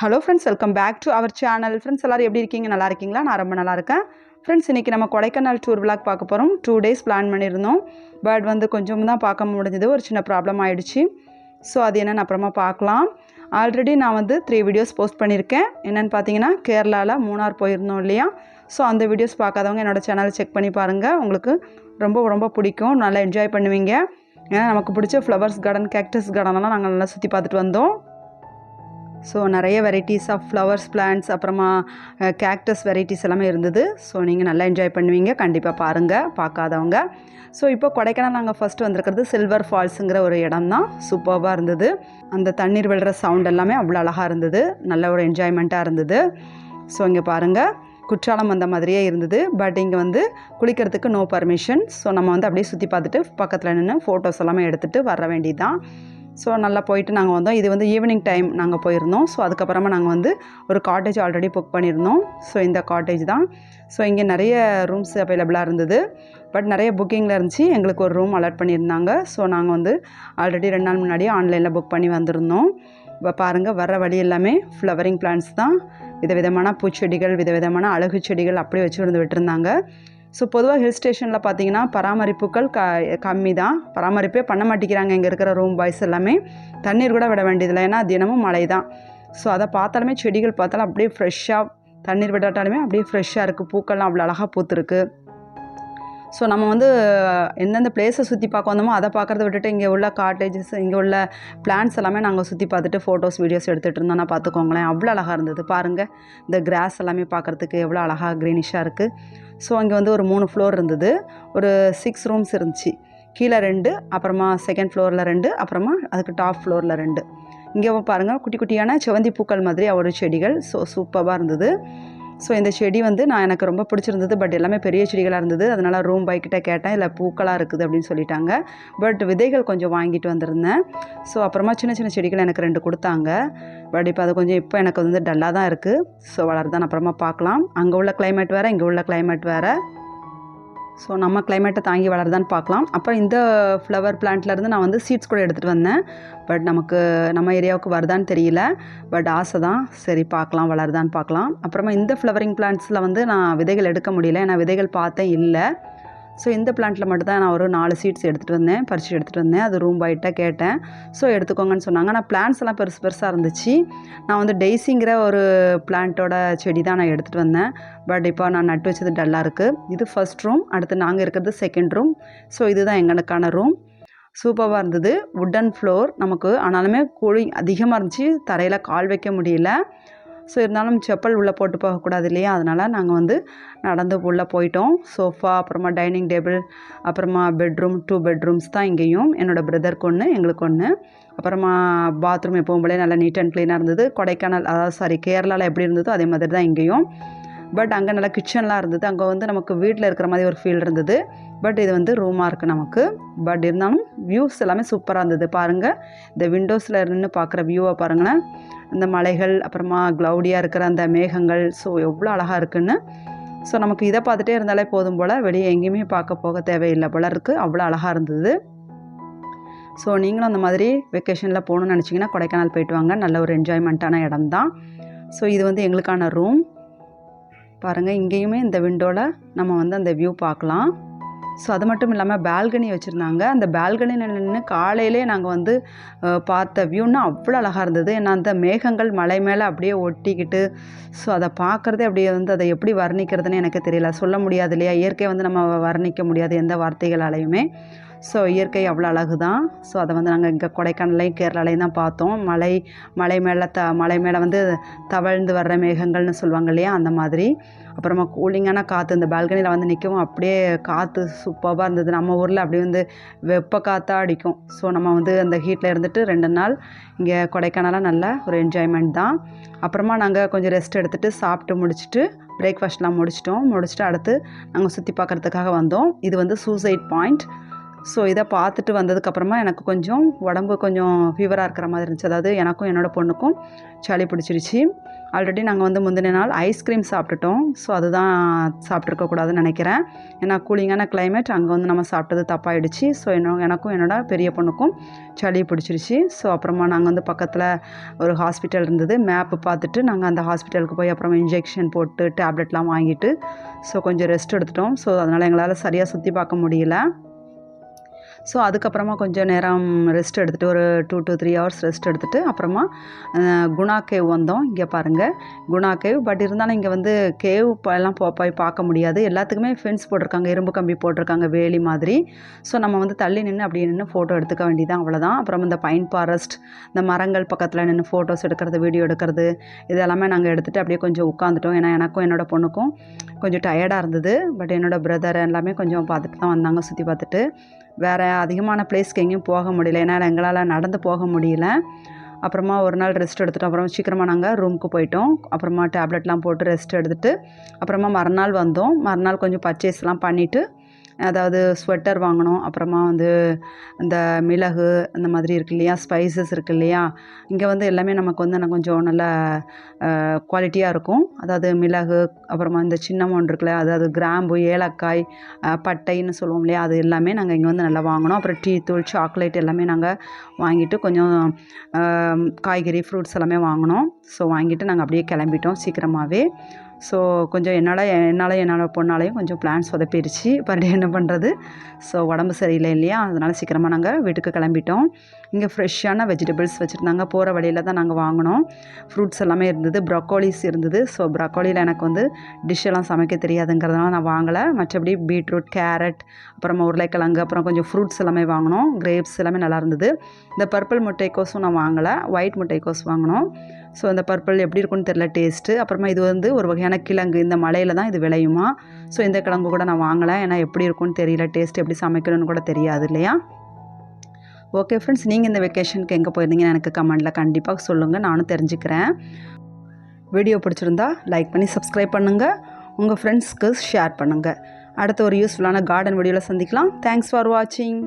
Hello friends welcome back to our channel friends எல்லாரும் எப்படி இருக்கீங்க? நல்லா இருக்கீங்களா? நான் ரொம்ப நல்லா இருக்கேன். ஃப்ரெண்ட்ஸ் இன்றைக்கி நம்ம கொடைக்கானல் டூர் விளாக் பார்க்க போகிறோம் டூ டேஸ் பிளான் பண்ணியிருந்தோம். பட் வந்து கொஞ்சம் தான் பார்க்க முடிஞ்சது. ஒரு சின்ன ப்ராப்ளம் ஆகிடுச்சு ஸோ அது என்னென்னு அப்புறமா பார்க்கலாம். ஆல்ரெடி நான் வந்து த்ரீ வீடியோஸ் போஸ்ட் பண்ணியிருக்கேன். என்னென்னு பார்த்தீங்கன்னா கேரளாவில் மூணார் போயிருந்தோம் இல்லையா? ஸோ அந்த வீடியோஸ் பார்க்காதவங்க என்னோடய சேனலை செக் பண்ணி பாருங்கள் உங்களுக்கு ரொம்ப ரொம்ப பிடிக்கும். நல்லா என்ஜாய் பண்ணுவீங்க. ஏன்னா நமக்கு பிடிச்ச ஃப்ளவர்ஸ் கார்டன் கேக்டஸ் கார்டனெல்லாம் நாங்கள் நல்லா சுற்றி பார்த்துட்டு வந்தோம். ஸோ நிறைய வெரைட்டிஸ் ஆஃப் ஃப்ளவர்ஸ் பிளான்ட்ஸ் அப்புறமா கேக்டஸ் வெரைட்டிஸ் எல்லாமே இருந்தது. ஸோ நீங்கள் நல்லா என்ஜாய் பண்ணுவீங்க. கண்டிப்பாக பாருங்கள் பார்க்காதவங்க. ஸோ இப்போ கொடைக்கானல் நாங்கள் ஃபஸ்ட்டு வந்திருக்கிறது சில்வர் ஃபால்ஸுங்கிற ஒரு இடம் தான் சூப்பர்வாக இருந்தது. அந்த தண்ணீர் விழுற சவுண்ட் எல்லாமே அவ்வளோ அழகாக இருந்தது. நல்ல ஒரு என்ஜாய்மெண்ட்டாக இருந்தது. ஸோ இங்கே பாருங்கள் குற்றாலம் வந்த மாதிரியே இருந்தது. பட் இங்கே வந்து குளிக்கிறதுக்கு நோ பர்மிஷன் ஸோ நம்ம வந்து அப்படியே சுற்றி பார்த்துட்டு பக்கத்தில் நின்று ஃபோட்டோஸ் எல்லாமே எடுத்துகிட்டு வர வேண்டியதுதான். ஸோ நல்லா போயிட்டு நாங்கள் வந்தோம். இது வந்து ஈவினிங் டைம் நாங்கள் போயிருந்தோம். ஸோ அதுக்கப்புறமா நாங்கள் வந்து ஒரு காட்டேஜ் ஆல்ரெடி புக் பண்ணியிருந்தோம். ஸோ இந்த காட்டேஜ் தான். ஸோ இங்கே நிறைய ரூம்ஸ் அவைலபிளாக இருந்தது. பட் நிறைய புக்கிங்கில் இருந்துச்சு. எங்களுக்கு ஒரு ரூம் அலாட் பண்ணியிருந்தாங்க. ஸோ நாங்கள் வந்து ஆல்ரெடி ரெண்டு நாள் முன்னாடியே ஆன்லைனில் புக் பண்ணி வந்திருந்தோம். இப்போ பாருங்கள் வர வழி எல்லாமே ஃப்ளவரிங் பிளான்ஸ் தான். விதவிதமான பூச்செடிகள் விதவிதமான அழகு செடிகள் அப்படியே வச்சு இருந்து விட்டுருந்தாங்க. ஸோ பொதுவாக ஹில் ஸ்டேஷனில் பார்த்தீங்கன்னா பராமரிப்புகள் க கம்மி தான் பராமரிப்பே பண்ண மாட்டேங்கிறாங்க. இங்கே இருக்கிற ரூம் பாய்ஸ் எல்லாமே. தண்ணீர் கூட விட வேண்டியதில்லை. ஏன்னா தினமும் மழை தான் ஸோ அதை பார்த்தாலுமே செடிகள் பார்த்தாலும் அப்படியே ஃப்ரெஷ்ஷாக தண்ணீர் விடாட்டாலுமே அப்படியே ஃப்ரெஷ்ஷாக இருக்குது பூக்கள்லாம் அவ்வளோ அழகாக பூத்துருக்கு. ஸோ நம்ம வந்து எந்தெந்த பிளேஸை சுற்றி பார்க்க வந்தோமோ அதை பார்க்குறத விட்டுட்டு இங்கே உள்ள காட்டேஜஸ் இங்கே உள்ள பிளான்ஸ் எல்லாமே நாங்கள் சுற்றி பார்த்துட்டு ஃபோட்டோஸ் வீடியோஸ் எடுத்துகிட்டு இருந்தோம்னா பார்த்துக்கோங்களேன் அவ்வளோ அழகாக இருந்தது. பாருங்கள் இந்த கிராஸ் எல்லாமே பார்க்குறதுக்கு எவ்வளோ அழகாக க்ரீனிஷாக இருக்குது ஸோ அங்கே வந்து ஒரு மூணு ஃப்ளோர் இருந்தது. ஒரு சிக்ஸ் ரூம்ஸ் இருந்துச்சு. கீழே ரெண்டு அப்புறமா செகண்ட் ஃப்ளோரில் ரெண்டு அப்புறமா அதுக்கு டாப் ஃப்ளோரில் ரெண்டு. இங்கே பாருங்கள் குட்டி குட்டியான செவந்தி பூக்கள் மாதிரி ஒரு செடிகள். ஸோ சூப்பராக இருந்தது. ஸோ இந்த செடி வந்து நான் எனக்கு ரொம்ப பிடிச்சிருந்தது பட் எல்லாமே பெரிய செடிகளாக இருந்தது. அதனால் ரூம் பைக்கிட்ட கேட்டேன் இல்லை பூக்களாக இருக்குது அப்படின்னு சொல்லிட்டாங்க. பட் விதைகள் கொஞ்சம் வாங்கிட்டு வந்திருந்தேன். ஸோ அப்புறமா சின்ன சின்ன செடிகள் எனக்கு ரெண்டு கொடுத்தாங்க. பட் இப்போ அது கொஞ்சம் இப்போ எனக்கு வந்து டல்லாக தான் இருக்குது ஸோ வளர்தான் அப்புறமா பார்க்கலாம். அங்கே உள்ள கிளைமேட் வேறு இங்கே உள்ள கிளைமேட் வேறு. ஸோ நம்ம கிளைமேட்டை தாங்கி வளருதான்னு பார்க்கலாம். அப்புறம் இந்த ஃப்ளவர் பிளான்ட்லேருந்து நான் வந்து சீட்ஸ் கூட எடுத்துகிட்டு வந்தேன். பட் நமக்கு நம்ம ஏரியாவுக்கு வருதான்னு தெரியல. பட் ஆசை தான் சரி பார்க்கலாம் வளருதான்னு பார்க்கலாம். அப்புறமா இந்த ஃப்ளவரிங் பிளான்ட்ஸில் வந்து நான் விதைகள் எடுக்க முடியல. ஏன்னா விதைகள் பார்த்தேன் இல்லை. ஸோ இந்த பிளான்ட்டில் மட்டும் தான் நான் ஒரு நாலு சீட்ஸ் எடுத்துகிட்டு வந்தேன். பறிச்சு எடுத்துகிட்டு வந்தேன். அது ரூம் பாய்ட்டாக கேட்டேன். ஸோ எடுத்துக்கோங்கன்னு சொன்னாங்க. ஆனால் பிளான்ஸ் எல்லாம் பெருசு பெருசாக இருந்துச்சு. நான் வந்து டெய்ஸிங்கிற ஒரு பிளான்ட்டோட செடி தான் நான் எடுத்துகிட்டு வந்தேன். பட் இப்போ நான் நட்டு வச்சது டல்லாக இருக்குது இது ஃபர்ஸ்ட் ரூம் அடுத்து நாங்கள் இருக்கிறது செகண்ட் ரூம் ஸோ இதுதான் எங்களுக்கான ரூம் சூப்பராக இருந்தது. உட்டன் ஃப்ளோர் நமக்கு ஆனாலுமே கூலிங் அதிகமாக இருந்துச்சு. தரையில் கால் வைக்க முடியல. ஸோ இருந்தாலும் செப்பல் உள்ளே போட்டு போகக்கூடாது இல்லையா? அதனால் நாங்கள் வந்து நடந்து உள்ளே போயிட்டோம். சோஃபா அப்புறமா டைனிங் டேபிள் அப்புறமா பெட்ரூம் டூ பெட்ரூம்ஸ் தான் இங்கேயும். என்னோடய பிரதருக்கு ஒன்று எங்களுக்கு ஒன்று அப்புறமா பாத்ரூம் எப்பவும் போலே நல்லா நீட் அண்ட் க்ளீனாக இருந்தது. கொடைக்கானல் அதாவது சாரி கேரளாவில் எப்படி இருந்ததோ அதே மாதிரி தான் இங்கேயும். பட் அங்கே நல்லா கிச்சன்லாம் இருந்தது. அங்கே வந்து நமக்கு வீட்டில் இருக்கிற மாதிரி ஒரு ஃபீல் இருந்தது. பட் இது வந்து ரூமாக இருக்குது நமக்கு. பட் இருந்தாலும் வியூஸ் எல்லாமே சூப்பராக இருந்தது. பாருங்கள் இந்த விண்டோஸில் நின்று பார்க்குற வியூவை பாருங்களேன். இந்த மலைகள் அப்புறமா க்ளவுடியாக இருக்கிற அந்த மேகங்கள் ஸோ எவ்வளோ அழகாக இருக்குன்னு. ஸோ நமக்கு இதை பார்த்துட்டே இருந்தாலே போதும் போல் வெளியே எங்கேயுமே பார்க்க போக தேவையில்லை போல இருக்குது அவ்வளோ அழகாக இருந்தது. ஸோ நீங்களும் அந்த மாதிரி வெக்கேஷனில் போகணுன்னு நினச்சிங்கன்னா கொடைக்கானல் போயிட்டு வாங்க. நல்ல ஒரு என்ஜாய்மெண்ட்டான இடம் தான் ஸோ இது வந்து எங்களுக்கான ரூம் பாருங்கள் இங்கேயுமே இந்த விண்டோவில் நம்ம வந்து அந்த வியூ பார்க்கலாம். ஸோ அது மட்டும் இல்லாமல் பால்கனி வச்சுருந்தாங்க. அந்த பால்கனியில் நின்று காலையிலே நாங்கள் வந்து பார்த்த வியூன்னா அவ்வளோ அழகாக இருந்தது. ஏன்னா அந்த மேகங்கள் மலை மேலே அப்படியே ஒட்டிக்கிட்டு ஸோ அதை பார்க்குறதே அப்படியே வந்து அதை எப்படி வர்ணிக்கிறதுன்னு எனக்கு தெரியல. சொல்ல முடியாது இல்லையா? இயற்கை வந்து நம்ம வர்ணிக்க முடியாது எந்த வார்த்தைகளாலையுமே. ஸோ இயற்கை அவ்வளோ அழகு தான் ஸோ அதை வந்து நாங்கள் இங்கே கொடைக்கானலையும் கேரளாலையும் தான் பார்த்தோம். மலை மலை மேலே த மலை மேலே வந்து தவழ்ந்து வர்ற மேகங்கள்னு சொல்லுவாங்க இல்லையா அந்த மாதிரி. அப்புறமா கூலிங்கான காற்று இந்த பால்கனியில் வந்து நிற்கவும் அப்படியே காற்று சூப்பராக இருந்தது. நம்ம ஊரில் அப்படியே வந்து வெப்ப காற்றாக அடிக்கும். ஸோ நம்ம வந்து அந்த ஹீட்டில் இருந்துட்டு ரெண்டு நாள் இங்கே கொடைக்கானலாக நல்ல ஒரு என்ஜாய்மெண்ட் தான். அப்புறமா நாங்கள் கொஞ்சம் ரெஸ்ட் எடுத்துகிட்டு சாப்பிட்டு முடிச்சுட்டு பிரேக்ஃபாஸ்ட்லாம் முடிச்சிட்டோம். முடிச்சுட்டு அடுத்து நாங்கள் சுற்றி பார்க்குறதுக்காக வந்தோம். இது வந்து சூசைட் பாயிண்ட் ஸோ இதை பார்த்துட்டு வந்ததுக்கப்புறமா எனக்கு கொஞ்சம் உடம்பு கொஞ்சம் ஃபீவராக இருக்கிற மாதிரி இருந்துச்சு. அதாவது எனக்கும் என்னோடய பொண்ணுக்கும் சளி பிடிச்சிருச்சு. ஆல்ரெடி நாங்கள் வந்து முந்தின நாள் ஐஸ்கிரீம் சாப்பிட்டுட்டோம். ஸோ அதுதான் சாப்பிட்ருக்கக்கூடாதுன்னு நினைக்கிறேன். ஏன்னா கூலிங்கான கிளைமேட் அங்கே வந்து நம்ம சாப்பிட்டது தப்பாயிடுச்சு. ஸோ என்ன எனக்கும் என்னோட பெரிய பொண்ணுக்கும் சளி பிடிச்சிருச்சு. ஸோ அப்புறமா நாங்கள் வந்து பக்கத்தில் ஒரு ஹாஸ்பிட்டல் இருந்தது. மேப்பு பார்த்துட்டு நாங்கள் அந்த ஹாஸ்பிட்டலுக்கு போய் அப்புறமா இன்ஜெக்ஷன் போட்டு டேப்லெட்லாம் வாங்கிட்டு ஸோ கொஞ்சம் ரெஸ்ட் எடுத்துட்டோம். ஸோ அதனால் எங்களால் சரியாக சுற்றி பார்க்க முடியல. ஸோ அதுக்கப்புறமா கொஞ்சம் நேரம் ரெஸ்ட் எடுத்துகிட்டு ஒரு two to three hours rest எடுத்துகிட்டு அப்புறமா குணா கேவ் வந்தோம். இங்கே பாருங்கள் குணா கேவ் பட் இருந்தாலும் இங்கே வந்து கேவ் எல்லாம் போய் பார்க்க முடியாது. எல்லாத்துக்குமே ஃபென்ஸ் போட்டிருக்காங்க இரும்பு கம்பி போட்டிருக்காங்க வேலி மாதிரி. ஸோ நம்ம வந்து தள்ளி நின்று அப்படியே நின்று ஃபோட்டோ எடுத்துக்க வேண்டியதான் அவ்வளோதான் அப்புறம் இந்த பைன் ஃபாரஸ்ட் இந்த மரங்கள் பக்கத்தில் நின்று ஃபோட்டோஸ் எடுக்கிறது வீடியோ எடுக்கிறது இது எல்லாமே நாங்கள் எடுத்துகிட்டு அப்படியே கொஞ்சம் உட்காந்துட்டோம் ஏன்னா எனக்கும் என்னோட பொண்ணுக்கும் கொஞ்சம் டயர்டாக இருந்தது. பட் என்னோடய பிரதர் எல்லாமே கொஞ்சம் பார்த்துட்டு தான் வந்தாங்க சுற்றி பார்த்துட்டு. வேறு அதிகமான பிளேஸ்க்கு எங்கேயும் போக முடியல. ஏன்னா எங்களால் நடந்து போக முடியல. அப்புறமா ஒரு நாள் ரெஸ்ட் எடுத்துட்டோம். அப்புறம் சீக்கிரமாக நாங்கள் ரூமுக்கு போயிட்டோம். அப்புறமா டேப்லெட்லாம் போட்டு ரெஸ்ட் எடுத்துட்டு அப்புறமா மறுநாள் வந்தோம். மறுநாள் கொஞ்சம் பர்ச்சேஸ்லாம் பண்ணிவிட்டு அதாவது ஸ்வெட்டர் வாங்கினோம் அப்புறமா வந்து இந்த மிளகு அந்த மாதிரி இருக்கு இல்லையா ஸ்பைசஸ் இருக்குது இல்லையா இங்கே வந்து எல்லாமே நமக்கு வந்து நான் கொஞ்சம் நல்ல குவாலிட்டியாக இருக்கும். அதாவது மிளகு அப்புறமா இந்த சின்னமோன் இருக்குல்ல அதாவது கிராம்பு ஏலக்காய் பட்டைன்னு சொல்லுவோம் இல்லையா அது எல்லாமே நாங்கள் இங்கே வந்து நல்லா வாங்கினோம் அப்புறம் டீ தூள் சாக்லேட் எல்லாமே நாங்கள் வாங்கிட்டு கொஞ்சம் காய்கறி ஃப்ரூட்ஸ் எல்லாமே வாங்கினோம் ஸோ வாங்கிட்டு நாங்கள் அப்படியே கிளம்பிட்டோம் சீக்கிரமாகவே ஸோ கொஞ்சம் என்னால் என்னால் என்னால் பொண்ணாலையும் கொஞ்சம் பிளான் சொதப்பிடுச்சு பட் என்ன பண்ணுறது ஸோ உடம்பு சரியில்லை இல்லையா? அதனால் சீக்கிரமாக நாங்கள் வீட்டுக்கு கிளம்பிட்டோம். இங்கே ஃப்ரெஷ்ஷான வெஜிடபிள்ஸ் வச்சுருந்தாங்க. போகிற வழியில் தான் நாங்கள் வாங்கினோம். ஃப்ரூட்ஸ் எல்லாமே இருந்தது. ப்ரொக்கோலிஸ் இருந்தது. ஸோ ப்ரொக்கோலியில் எனக்கு வந்து டிஷ் எல்லாம் சமைக்க தெரியாதுங்கிறதுனால நான் வாங்கலை. மற்றபடி பீட்ரூட் கேரட் அப்புறமா உருளைக்கிழங்கு அப்புறம் கொஞ்சம் ஃப்ரூட்ஸ் எல்லாமே வாங்கினோம். கிரேப்ஸ் எல்லாமே நல்லா இருந்தது. இந்த பர்பிள் முட்டைக்கோஸும் நான் வாங்கலை. ஒயிட் முட்டைக்கோஸ் வாங்கினோம். ஸோ அந்த பர்பிள் எப்படி இருக்கும்னு தெரில டேஸ்ட்டு அப்புறமா இது வந்து ஒரு வகையான கிழங்கு. இந்த மலையில் தான் இது விளையுமா? ஸோ இந்த கிழங்கு கூட நான் வாங்கலை. ஏன்னா எப்படி இருக்கும்னு தெரியல டேஸ்ட் எப்படி சமைக்கணும்னு கூட தெரியாது இல்லையா? ஓகே ஃப்ரெண்ட்ஸ் நீங்கள் இந்த வெக்கேஷனுக்கு எங்கே போயிருந்தீங்கன்னு எனக்கு கமெண்டில் கண்டிப்பாக சொல்லுங்கள் நானும் தெரிஞ்சுக்கிறேன். வீடியோ பிடிச்சிருந்தா லைக் பண்ணி சப்ஸ்கிரைப் பண்ணுங்கள் உங்கள் ஃப்ரெண்ட்ஸ்க்கு ஷேர் பண்ணுங்கள் அடுத்த ஒரு யூஸ்ஃபுல்லான கார்டன் வீடியோவில் சந்திக்கலாம். தேங்க்ஸ் ஃபார் வாட்சிங்